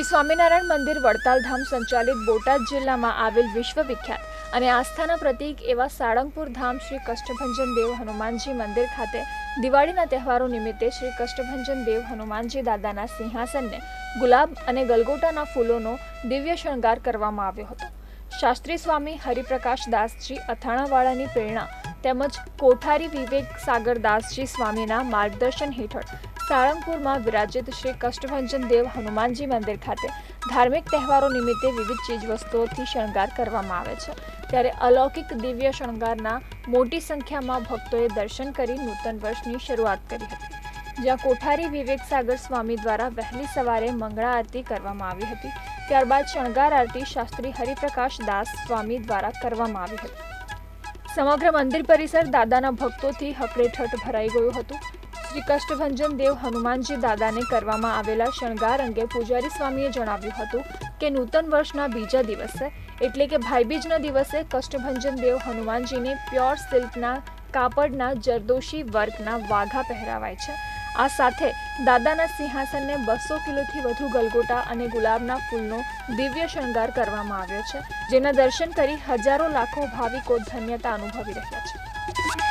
સ્વામિનારાયણ મંદિર વડતાલ ધામ સંચાલિત બોટાદ જિલ્લામાં આવેલ વિશ્વવિખ્યાત અને આસ્થાના પ્રતીક એવા સાળંગપુર ધામ શ્રી કષ્ટભંજન દેવ હનુમાનજી મંદિર ખાતે દિવાળીના તહેવારો નિમિત્તે શ્રી કષ્ટભંજન દેવ હનુમાનજી દાદાના સિંહાસનને ગુલાબ અને ગલગોટાના ફૂલોનો દિવ્ય શણગાર કરવામાં આવ્યો હતો. શાસ્ત્રી સ્વામી હરિપ્રકાશ દાસજી અથાણાવાળાની પ્રેરણા તેમજ કોઠારી વિવેક સાગર દાસજી સ્વામીના માર્ગદર્શન હેઠળ સાળંગપુરમાં વિરાજિત શ્રી કષ્ટભંજન દેવ હનુમાનજી મંદિર ખાતે ધાર્મિક તહેવારો નિમિત્તે વિવિધ ચીજવસ્તુઓથી શણગાર કરવામાં આવે છે. ત્યારે અલૌકિક દિવ્ય શણગારના મોટી સંખ્યામાં ભક્તોએ દર્શન કરી નૂતન વર્ષની શરૂઆત કરી હતી. જ્યાં કોઠારી વિવેક સાગર સ્વામી દ્વારા વહેલી સવારે મંગળા આરતી કરવામાં આવી હતી. ત્યારબાદ શણગાર આરતી શાસ્ત્રી હરિપ્રકાશ દાસ સ્વામી દ્વારા કરવામાં આવી હતી. સમગ્ર મંદિર પરિસર દાદાના ભક્તોથી હકડેઠઠ ભરાઈ ગયું હતું. શ્રી કષ્ટભંજન દેવ હનુમાનજી દાદાને કરવામાં આવેલા શણગાર અંગે પૂજારી સ્વામીએ જણાવ્યું હતું કે નૂતન વર્ષના બીજા દિવસે, એટલે કે ભાઈબીજના દિવસે, કષ્ટભંજન દેવ હનુમાનજીને પ્યોર સિલ્કના, કાપડના, જરદોશી વર્કના વાઘા પહેરાવાય છે. આ સાથે દાદાના સિંહાસનને બસો કિલોથી વધુ ગલગોટા અને ગુલાબના ફૂલનો દિવ્ય શણગાર કરવામાં આવ્યો છે, જેના દર્શન કરી હજારો લાખો ભાવિકો ધન્યતા અનુભવી રહ્યા છે.